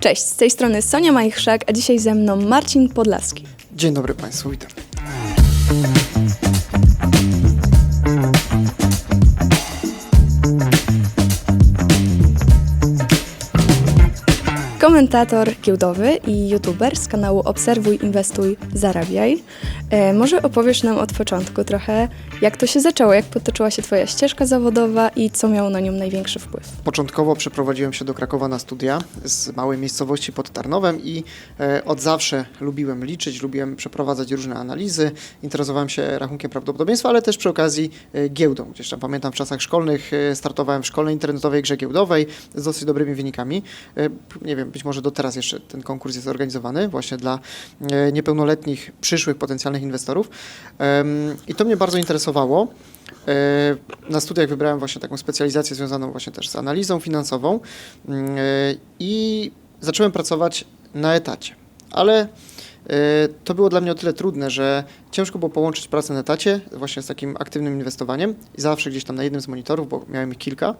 Cześć, z tej strony Sonia Majchrzak, a dzisiaj ze mną Marcin Podlaski. Dzień dobry Państwu, witam. Komentator giełdowy i youtuber z kanału Obserwuj, Inwestuj, Zarabiaj. E, może opowiesz nam od początku trochę, jak to się zaczęło, jak potoczyła się Twoja ścieżka zawodowa i co miało na nią największy wpływ? Początkowo przeprowadziłem się do Krakowa na studia z małej miejscowości pod Tarnowem i e, od zawsze lubiłem liczyć, lubiłem przeprowadzać różne analizy, interesowałem się rachunkiem prawdopodobieństwa, ale też przy okazji e, giełdą. Gdzieś tam pamiętam w czasach szkolnych e, startowałem w szkolnej internetowej grze giełdowej z dosyć dobrymi wynikami. E, nie wiem, być może do teraz jeszcze ten konkurs jest organizowany właśnie dla e, niepełnoletnich przyszłych potencjalnych inwestorów. Em, I to mnie bardzo interesowało. E, Na studiach wybrałem właśnie taką specjalizację związaną właśnie też z analizą finansową mm, e, i zacząłem pracować na etacie. Ale to było dla mnie o tyle trudne, że ciężko było połączyć pracę na etacie właśnie z takim aktywnym inwestowaniem i zawsze gdzieś tam na jednym z monitorów, bo miałem ich kilka,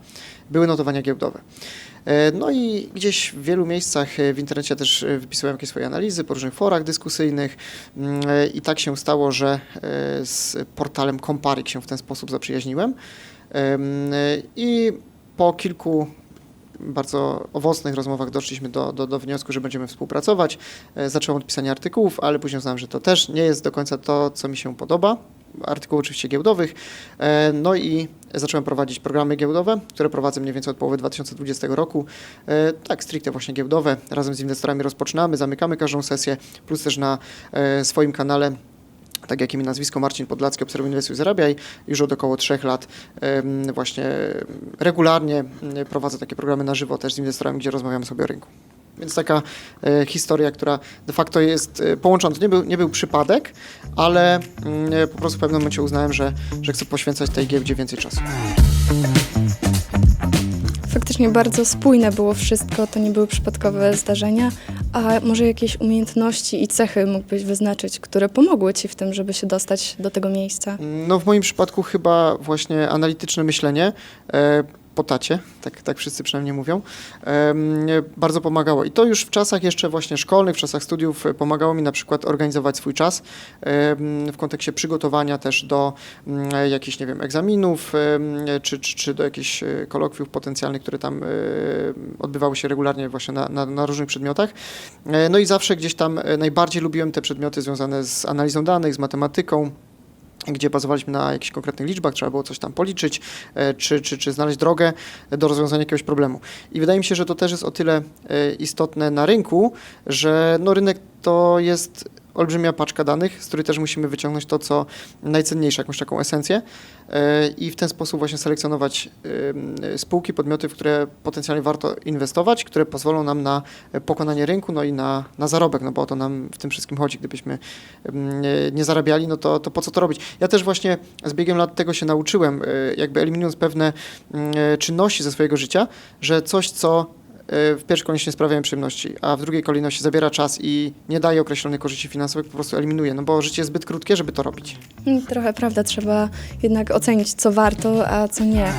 były notowania giełdowe. E, No i gdzieś w wielu miejscach e, w internecie też e, wypisywałem jakieś swoje analizy po różnych forach dyskusyjnych mm, e, i tak się stało, że e, z portalem Comparik się w ten sposób zaprzyjaźniłem. Em, e, I po kilku bardzo owocnych rozmowach doszliśmy do, do, do wniosku, że będziemy współpracować. E, Zacząłem od pisania artykułów, ale później uznałem, że to też nie jest do końca to, co mi się podoba. Artykułów oczywiście giełdowych. E, No i zacząłem prowadzić programy giełdowe, które prowadzę mniej więcej od połowy 2020 roku. E, Tak, stricte właśnie giełdowe. Razem z inwestorami rozpoczynamy, zamykamy każdą sesję, plus też na swoim kanale tak jak imię nazwisko Marcin Podlacki, Obserwuj Inwestuj Zarabiaj. Już od około trzech lat właśnie regularnie prowadzę takie programy na żywo też z inwestorami, gdzie rozmawiamy sobie o rynku. Więc taka e, historia, która de facto jest e, połączona. To nie był, nie był przypadek, ale mm, po prostu w pewnym momencie uznałem, że, że chcę poświęcać tej giełdzie więcej czasu. Faktycznie bardzo spójne było wszystko, to nie były przypadkowe zdarzenia, a może jakieś umiejętności i cechy mógłbyś wyznaczyć, które pomogły Ci w tym, żeby się dostać do tego miejsca? No w moim przypadku chyba właśnie analityczne myślenie e, po tacie, tak, tak wszyscy przynajmniej mówią, bardzo pomagało. I to już w czasach jeszcze właśnie szkolnych, w czasach studiów e, pomagało mi na przykład organizować swój czas w kontekście przygotowania też do mm, e, jakichś, nie wiem, egzaminów, czy, czy, czy do jakichś e, kolokwiów potencjalnych, które tam odbywały się regularnie właśnie na, na, na różnych przedmiotach. No i zawsze gdzieś tam najbardziej lubiłem te przedmioty związane z analizą danych, z matematyką, gdzie bazowaliśmy na jakichś konkretnych liczbach, trzeba było coś tam policzyć, e, czy, czy, czy znaleźć drogę do rozwiązania jakiegoś problemu. I wydaje mi się, że to też jest o tyle e, istotne na rynku, że no, rynek to jest olbrzymia paczka danych, z której też musimy wyciągnąć to, co najcenniejsze, jakąś taką esencję e, i w ten sposób właśnie selekcjonować e, spółki, podmioty, w które potencjalnie warto inwestować, które pozwolą nam na pokonanie rynku, no i na, na zarobek, no bo o to nam w tym wszystkim chodzi. Gdybyśmy em, nie, zarabiali, no to, to po co to robić? Ja też właśnie z biegiem lat tego się nauczyłem, e, jakby eliminując pewne mm, e, czynności ze swojego życia, że coś, co e, w pierwszej kolejności nie sprawia mi przyjemności, a w drugiej kolejności zabiera czas i nie daje określonych korzyści finansowych, po prostu eliminuję, no bo życie jest zbyt krótkie, żeby to robić. Mm, Trochę prawda, trzeba jednak ocenić, co warto, a co nie.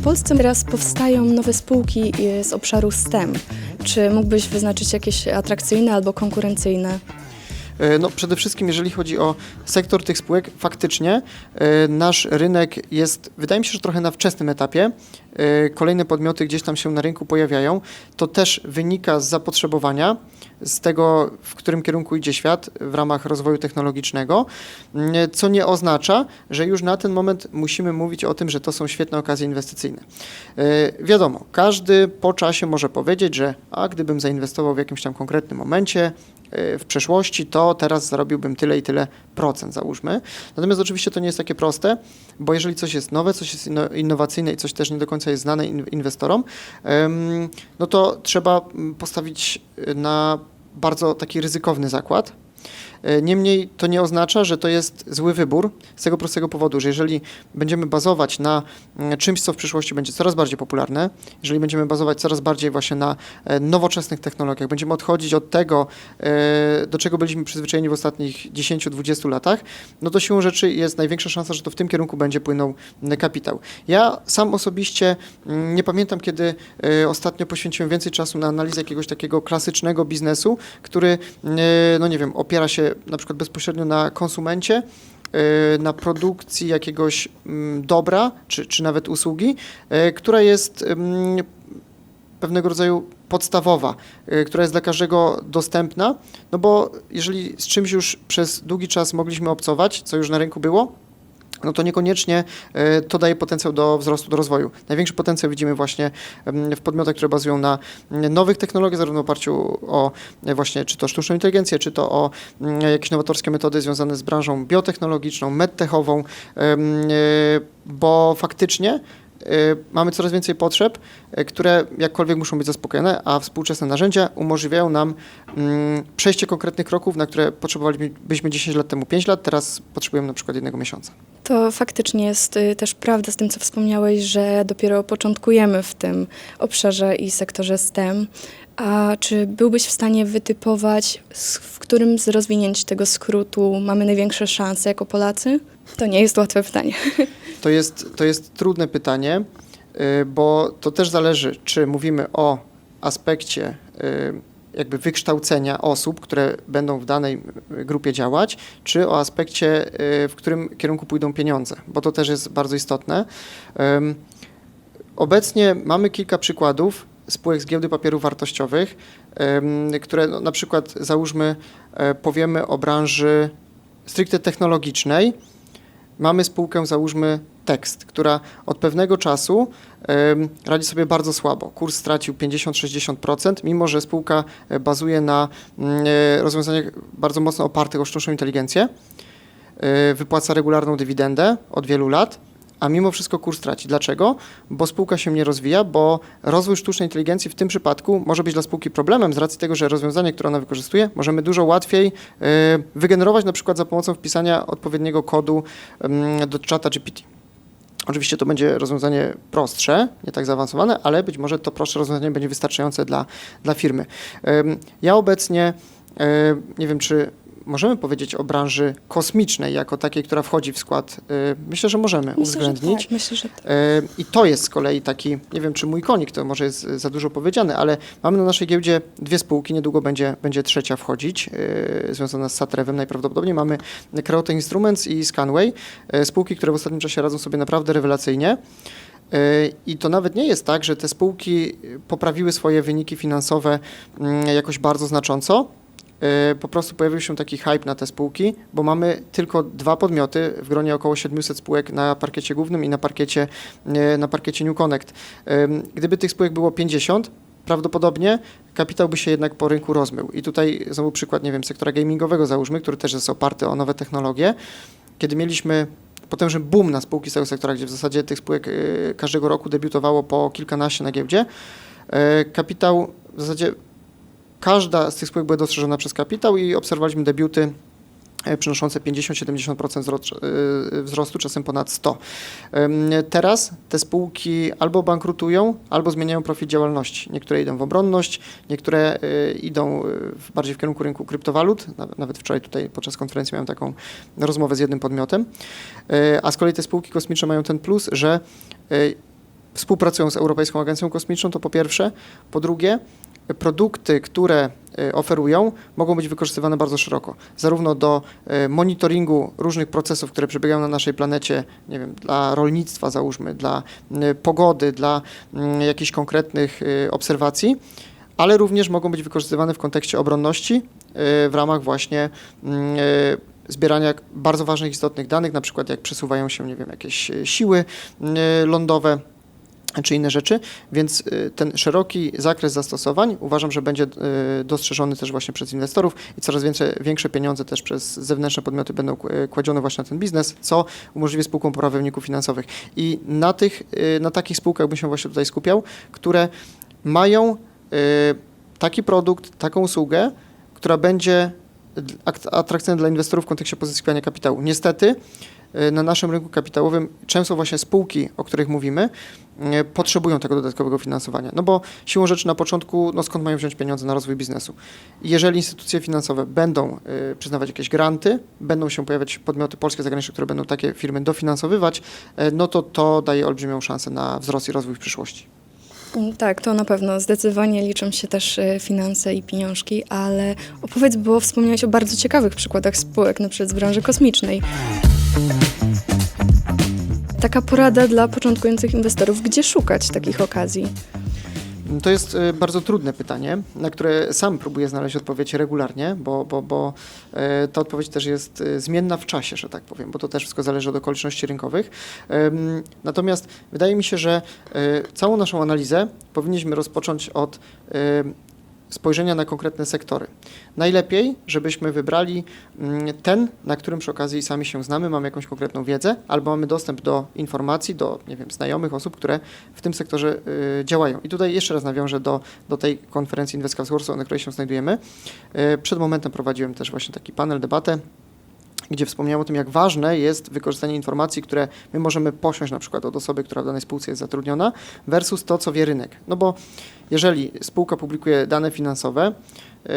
W Polsce teraz powstają nowe spółki y, z obszaru STEM. Czy mógłbyś wyznaczyć jakieś atrakcyjne albo konkurencyjne? E, No, przede wszystkim, jeżeli chodzi o sektor tych spółek, faktycznie e, nasz rynek jest, wydaje mi się, że trochę na wczesnym etapie. E, Kolejne podmioty gdzieś tam się na rynku pojawiają. To też wynika z zapotrzebowania, z tego, w którym kierunku idzie świat w ramach rozwoju technologicznego, co nie oznacza, że już na ten moment musimy mówić o tym, że to są świetne okazje inwestycyjne. Wiadomo, każdy po czasie może powiedzieć, że a gdybym zainwestował w jakimś tam konkretnym momencie, w przeszłości, to teraz zarobiłbym tyle i tyle procent, załóżmy. Natomiast oczywiście to nie jest takie proste, bo jeżeli coś jest nowe, coś jest inno- innowacyjne i coś też nie do końca jest znane in- inwestorom, no to trzeba mm, postawić y, na bardzo taki ryzykowny zakład. E, Niemniej to nie oznacza, że to jest zły wybór z tego prostego powodu, że jeżeli będziemy bazować na mm, czymś, co w przyszłości będzie coraz bardziej popularne, jeżeli będziemy bazować coraz bardziej właśnie na e, nowoczesnych technologiach, będziemy odchodzić od tego, e, do czego byliśmy przyzwyczajeni w ostatnich 10-20 latach, no to siłą rzeczy jest największa szansa, że to w tym kierunku będzie płynął m, kapitał. Ja sam osobiście mm, nie pamiętam, kiedy ostatnio poświęciłem więcej czasu na analizę jakiegoś takiego klasycznego biznesu, który, no nie wiem, opiera się na przykład bezpośrednio na konsumencie, e, na produkcji jakiegoś mm, dobra, czy, czy nawet usługi, e, która jest mm, pewnego rodzaju podstawowa, y, która jest dla każdego dostępna, no bo jeżeli z czymś już przez długi czas mogliśmy obcować, co już na rynku było, no to niekoniecznie y, to daje potencjał do wzrostu, do rozwoju. Największy potencjał widzimy właśnie mm, w podmiotach, które bazują na mm, nowych technologiach, zarówno w oparciu o y, właśnie czy to sztuczną inteligencję, czy to o mm, jakieś nowatorskie metody związane z branżą biotechnologiczną, medtechową, y, bo faktycznie mamy coraz więcej potrzeb, y, które jakkolwiek muszą być zaspokojone, a współczesne narzędzia umożliwiają nam mm, przejście konkretnych kroków, na które potrzebowalibyśmy 10 lat temu 5 lat, teraz potrzebujemy na przykład jednego miesiąca. To faktycznie jest y, też prawda z tym, co wspomniałeś, że dopiero początkujemy w tym obszarze i sektorze STEM. A czy byłbyś w stanie wytypować, w którym z rozwinięć tego skrótu mamy największe szanse jako Polacy? To nie jest łatwe pytanie. To jest, to jest trudne pytanie, y, bo to też zależy, czy mówimy o aspekcie y, jakby wykształcenia osób, które będą w danej y, grupie działać, czy o aspekcie, w którym kierunku pójdą pieniądze, bo to też jest bardzo istotne. Obecnie mamy kilka przykładów spółek z giełdy papierów wartościowych, które no, na przykład załóżmy, e, powiemy o branży stricte technologicznej, mamy spółkę, załóżmy tekst, która od pewnego czasu radzi sobie bardzo słabo. Kurs stracił 50-60%, mimo że spółka e, bazuje na mm, e, rozwiązaniach bardzo mocno opartych o sztuczną inteligencję, wypłaca regularną dywidendę od wielu lat, a mimo wszystko kurs traci. Dlaczego? Bo spółka się nie rozwija, bo rozwój sztucznej inteligencji w tym przypadku może być dla spółki problemem z racji tego, że rozwiązanie, które ona wykorzystuje, możemy dużo łatwiej e, wygenerować na przykład za pomocą wpisania odpowiedniego kodu em, do czata GPT. Oczywiście to będzie rozwiązanie prostsze, nie tak zaawansowane, ale być może to prostsze rozwiązanie będzie wystarczające dla, dla firmy. Ja obecnie em, nie wiem, czy możemy powiedzieć o branży kosmicznej jako takiej, która wchodzi w skład. y, Myślę, że możemy uwzględnić. tak, myślę, że tak. E, I to jest z kolei taki, nie wiem czy mój konik, to może jest za dużo powiedziane, ale mamy na naszej giełdzie dwie spółki, niedługo będzie, będzie trzecia wchodzić, e, związana z Satrewem najprawdopodobniej. Mamy Creote Instruments i Scanway, spółki, które w ostatnim czasie radzą sobie naprawdę rewelacyjnie. I to nawet nie jest tak, że te spółki poprawiły swoje wyniki finansowe mm, jakoś bardzo znacząco. E, Po prostu pojawił się taki hype na te spółki, bo mamy tylko dwa podmioty w gronie około 700 spółek na parkiecie głównym i na parkiecie, na parkiecie New Connect. Gdyby tych spółek było 50, prawdopodobnie kapitał by się jednak po rynku rozmył. I tutaj znowu przykład, nie wiem, sektora gamingowego załóżmy, który też jest oparty o nowe technologie. Kiedy mieliśmy potężny boom na spółki z tego sektora, gdzie w zasadzie tych spółek e, każdego roku debiutowało po kilkanaście na giełdzie, e, kapitał w zasadzie każda z tych spółek była dostrzeżona przez kapitał i obserwowaliśmy debiuty e, przynoszące 50-70% wzrost- e, wzrostu, czasem ponad 100. Em, Teraz te spółki albo bankrutują, albo zmieniają profil działalności. Niektóre idą w obronność, niektóre e, idą bardziej w kierunku rynku kryptowalut. Naw- Nawet wczoraj tutaj podczas konferencji miałem taką rozmowę z jednym podmiotem. A z kolei te spółki kosmiczne mają ten plus, że współpracują z Europejską Agencją Kosmiczną, to po pierwsze. Po drugie, produkty, które e, oferują, mogą być wykorzystywane bardzo szeroko. Zarówno do e, monitoringu różnych procesów, które przebiegają na naszej planecie, nie wiem, dla rolnictwa załóżmy, dla e, pogody, dla mm, jakichś konkretnych obserwacji, ale również mogą być wykorzystywane w kontekście obronności w ramach właśnie mm, zbierania bardzo ważnych, istotnych danych, na przykład jak przesuwają się, nie wiem, jakieś siły lądowe, czy inne rzeczy, więc y, ten szeroki zakres zastosowań uważam, że będzie y, dostrzeżony też właśnie przez inwestorów i coraz więcej, większe pieniądze też przez zewnętrzne podmioty będą y, kładzione właśnie na ten biznes, co umożliwi spółkom poprawę wyników finansowych. I na tych, na takich spółkach bym się właśnie tutaj skupiał, które mają taki produkt, taką usługę, która będzie atrakcyjne dla inwestorów w kontekście pozyskiwania kapitału. Niestety y, na naszym rynku kapitałowym często właśnie spółki, o których mówimy, y, potrzebują tego dodatkowego finansowania. No bo siłą rzeczy na początku, no skąd mają wziąć pieniądze na rozwój biznesu? Jeżeli instytucje finansowe będą y, przyznawać jakieś granty, będą się pojawiać podmioty polskie, zagraniczne, które będą takie firmy dofinansowywać, no to to daje olbrzymią szansę na wzrost i rozwój w przyszłości. Mm, Tak, to na pewno. Zdecydowanie liczą się też e, finanse i pieniążki, ale opowiedz, bo wspomniałeś o bardzo ciekawych przykładach spółek, na przykład z branży kosmicznej. Taka porada dla początkujących inwestorów, gdzie szukać takich okazji? To jest y, bardzo trudne pytanie, na które sam próbuję znaleźć odpowiedź regularnie, bo, bo, bo e, ta odpowiedź też jest y, zmienna w czasie, że tak powiem, bo to też wszystko zależy od okoliczności rynkowych. Natomiast wydaje mi się, że całą naszą analizę powinniśmy rozpocząć od spojrzenia na konkretne sektory. Najlepiej, żebyśmy wybrali mm, ten, na którym przy okazji sami się znamy, mamy jakąś konkretną wiedzę, albo mamy dostęp do informacji, do nie wiem, znajomych osób, które w tym sektorze y, działają. I tutaj jeszcze raz nawiążę do, do tej konferencji Invest Warsaw, na której się znajdujemy. Y, przed momentem prowadziłem też właśnie taki panel, debatę, gdzie wspomniałem o tym, jak ważne jest wykorzystanie informacji, które my możemy posiąść na przykład od osoby, która w danej spółce jest zatrudniona, versus to, co wie rynek. No bo jeżeli spółka publikuje dane finansowe, y,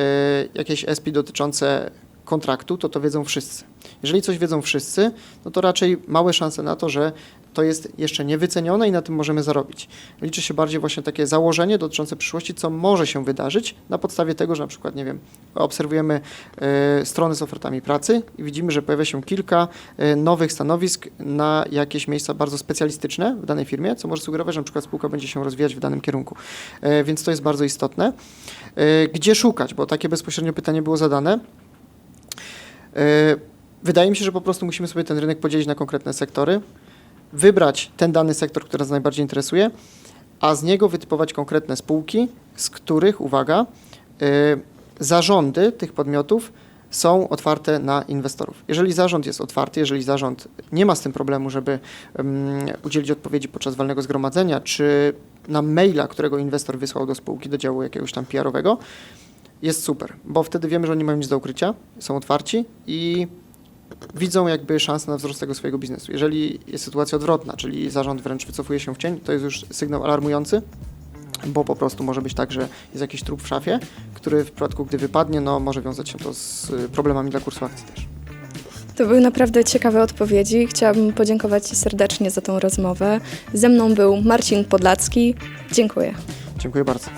jakieś SP dotyczące kontraktu, to to wiedzą wszyscy. Jeżeli coś wiedzą wszyscy, no to raczej małe szanse na to, że to jest jeszcze niewycenione i na tym możemy zarobić. Liczy się bardziej właśnie takie założenie dotyczące przyszłości, co może się wydarzyć na podstawie tego, że na przykład, nie wiem, obserwujemy e, strony z ofertami pracy i widzimy, że pojawia się kilka e, nowych stanowisk na jakieś miejsca bardzo specjalistyczne w danej firmie, co może sugerować, że na przykład spółka będzie się rozwijać w danym kierunku. E, więc to jest bardzo istotne. E, gdzie szukać? Bo takie bezpośrednio pytanie było zadane. E, Wydaje mi się, że po prostu musimy sobie ten rynek podzielić na konkretne sektory, wybrać ten dany sektor, który nas najbardziej interesuje, a z niego wytypować konkretne spółki, z których, uwaga, y, zarządy tych podmiotów są otwarte na inwestorów. Jeżeli zarząd jest otwarty, jeżeli zarząd nie ma z tym problemu, żeby ym, udzielić odpowiedzi podczas walnego zgromadzenia, czy na maila, którego inwestor wysłał do spółki, do działu jakiegoś tam PR-owego, jest super, bo wtedy wiemy, że oni mają nic do ukrycia, są otwarci i widzą jakby szansę na wzrost tego swojego biznesu. Jeżeli jest sytuacja odwrotna, czyli zarząd wręcz wycofuje się w cień, to jest już sygnał alarmujący, bo po prostu może być tak, że jest jakiś trup w szafie, który w przypadku, gdy wypadnie, no może wiązać się to z y, problemami dla kursu akcji też. To były naprawdę ciekawe odpowiedzi. Chciałabym podziękować Ci serdecznie za tą rozmowę. Ze mną był Marcin Podlacki. Dziękuję. Dziękuję bardzo.